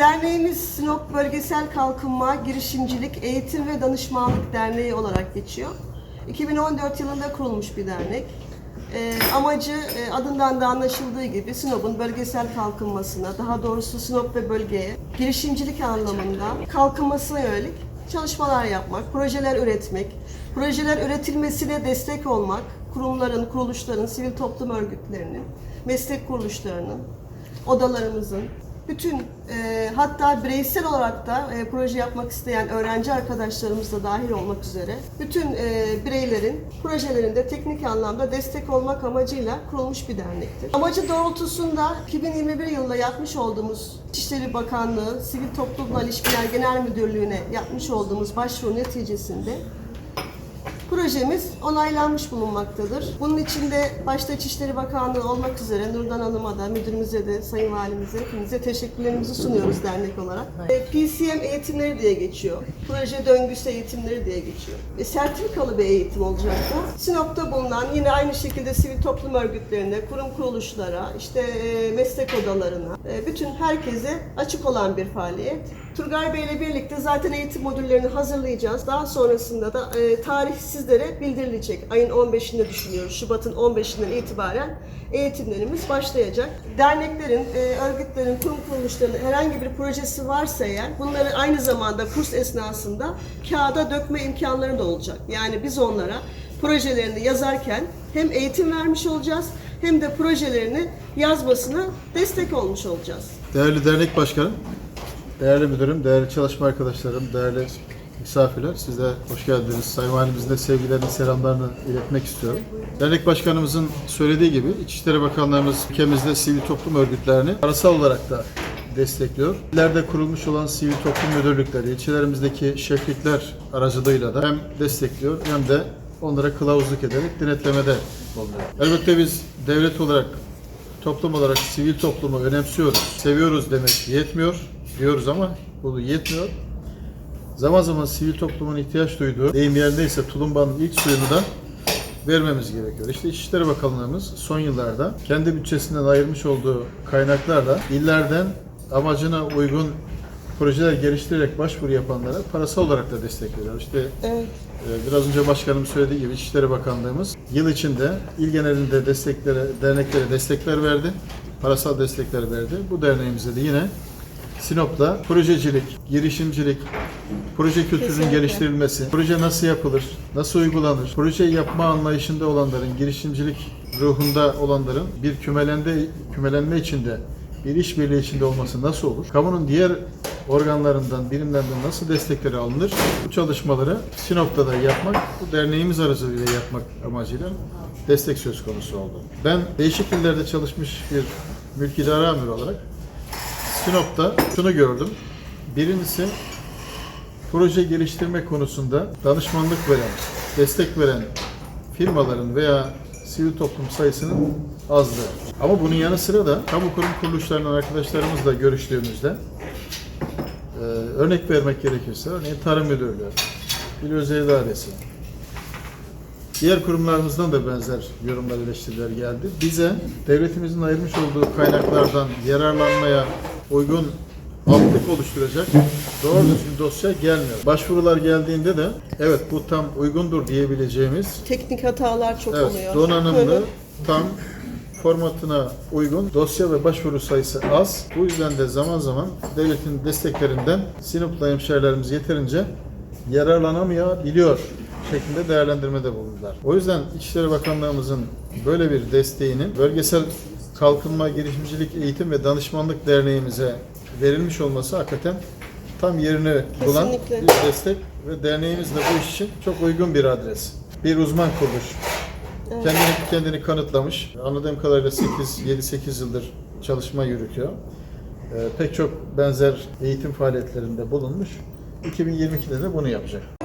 Derneğimiz Sinop Bölgesel Kalkınma, Girişimcilik, Eğitim ve Danışmanlık Derneği olarak geçiyor. 2014 yılında kurulmuş bir dernek. Ee, amacı e, adından da anlaşıldığı gibi Sinop'un bölgesel kalkınmasına, daha doğrusu Sinop ve bölgeye girişimcilik anlamında kalkınmasına yönelik çalışmalar yapmak, projeler üretmek, projeler üretilmesine destek olmak, kurumların, kuruluşların, sivil toplum örgütlerinin, meslek kuruluşlarının, odalarımızın, bütün e, hatta bireysel olarak da e, proje yapmak isteyen öğrenci arkadaşlarımız da dahil olmak üzere bütün e, bireylerin projelerinde teknik anlamda destek olmak amacıyla kurulmuş bir dernektir. Amacı doğrultusunda 2021 yılında yapmış olduğumuz İçişleri Bakanlığı Sivil Toplumla İlişkiler Genel Müdürlüğü'ne yapmış olduğumuz başvuru neticesinde Projemiz onaylanmış bulunmaktadır. Bunun içinde başta İçişleri Bakanlığı olmak üzere Nurdan Hanım'a da, müdürümüze de, Sayın Valimize, hepinize teşekkürlerimizi sunuyoruz dernek olarak. E, PCM eğitimleri diye geçiyor. Proje döngüsü eğitimleri diye geçiyor. Ve sertifikalı bir eğitim olacak bu. Sinop'ta bulunan yine aynı şekilde sivil toplum örgütlerine, kurum kuruluşlara, işte e, meslek odalarına, e, bütün herkese açık olan bir faaliyet. Turgay Bey ile birlikte zaten eğitim modüllerini hazırlayacağız. Daha sonrasında da e, tarih sizlere bildirilecek. Ayın 15'inde düşünüyoruz. Şubat'ın 15'inden itibaren eğitimlerimiz başlayacak. Derneklerin, e, örgütlerin, kurum kuruluşlarının herhangi bir projesi varsa eğer bunları aynı zamanda kurs esnasında kağıda dökme imkanları da olacak. Yani biz onlara projelerini yazarken hem eğitim vermiş olacağız hem de projelerini yazmasına destek olmuş olacağız. Değerli dernek başkanım, değerli müdürüm, değerli çalışma arkadaşlarım, değerli misafirler, siz hoş geldiniz. Sayın Valimizin de sevgilerini, selamlarını iletmek istiyorum. Dernek başkanımızın söylediği gibi İçişleri Bakanlığımız ülkemizde sivil toplum örgütlerini parasal olarak da destekliyor. İllerde kurulmuş olan sivil toplum müdürlükleri, ilçelerimizdeki şeflikler aracılığıyla da hem destekliyor hem de onlara kılavuzluk ederek denetlemede bulunuyor. Elbette biz devlet olarak toplum olarak sivil toplumu önemsiyoruz, seviyoruz demek yetmiyor diyoruz ama bu yetmiyor. Zaman zaman sivil toplumun ihtiyaç duyduğu, deyim yerindeyse tulumbanın ilk suyunu da vermemiz gerekiyor. İşte İçişleri Bakanlığımız son yıllarda kendi bütçesinden ayırmış olduğu kaynaklarla illerden amacına uygun projeler geliştirerek başvuru yapanlara parasal olarak da destek veriyor. İşte Evet. ee, Biraz önce başkanım söylediği gibi İçişleri Bakanlığımız yıl içinde il genelinde desteklere, derneklere destekler verdi. Parasal destekler verdi. Bu derneğimizde de yine Sinop'ta projecilik, girişimcilik, proje kültürünün Kesinlikle. geliştirilmesi, proje nasıl yapılır, nasıl uygulanır, proje yapma anlayışında olanların, girişimcilik ruhunda olanların bir kümelende, kümelenme içinde, bir işbirliği içinde olması nasıl olur? Kamunun diğer organlarından, birimlerden nasıl destekleri alınır? Bu çalışmaları Sinop'ta da yapmak, bu derneğimiz aracılığıyla yapmak amacıyla destek söz konusu oldu. Ben değişik illerde çalışmış bir mülk idare amiri olarak Sinop'ta şunu gördüm. Birincisi proje geliştirme konusunda danışmanlık veren, destek veren firmaların veya sivil toplum sayısının azlığı. Ama bunun yanı sıra da kamu kurum kuruluşlarından arkadaşlarımızla görüştüğümüzde e, örnek vermek gerekirse örneğin Tarım Müdürlüğü, İl Özel İdaresi, diğer kurumlarımızdan da benzer yorumlar, eleştiriler geldi. Bize devletimizin ayırmış olduğu kaynaklardan yararlanmaya uygun altlık oluşturacak doğru düzgün dosya gelmiyor. Başvurular geldiğinde de evet bu tam uygundur diyebileceğimiz Teknik hatalar çok evet, oluyor. donanımlı, Böyle. tam formatına uygun dosya ve başvuru sayısı az. Bu yüzden de zaman zaman devletin desteklerinden Sinop'ta hemşehrilerimiz yeterince yararlanamayabiliyor şeklinde değerlendirmede bulundular. O yüzden İçişleri Bakanlığımızın böyle bir desteğinin bölgesel kalkınma, girişimcilik, eğitim ve danışmanlık derneğimize verilmiş olması hakikaten tam yerini bulan Kesinlikle. bir destek ve derneğimiz de bu iş için çok uygun bir adres. Bir uzman kuruluş. Kendini, kendini kanıtlamış. Anladığım kadarıyla 8, 7-8 yıldır çalışma yürütüyor. Ee, pek çok benzer eğitim faaliyetlerinde bulunmuş. 2022'de de bunu yapacak.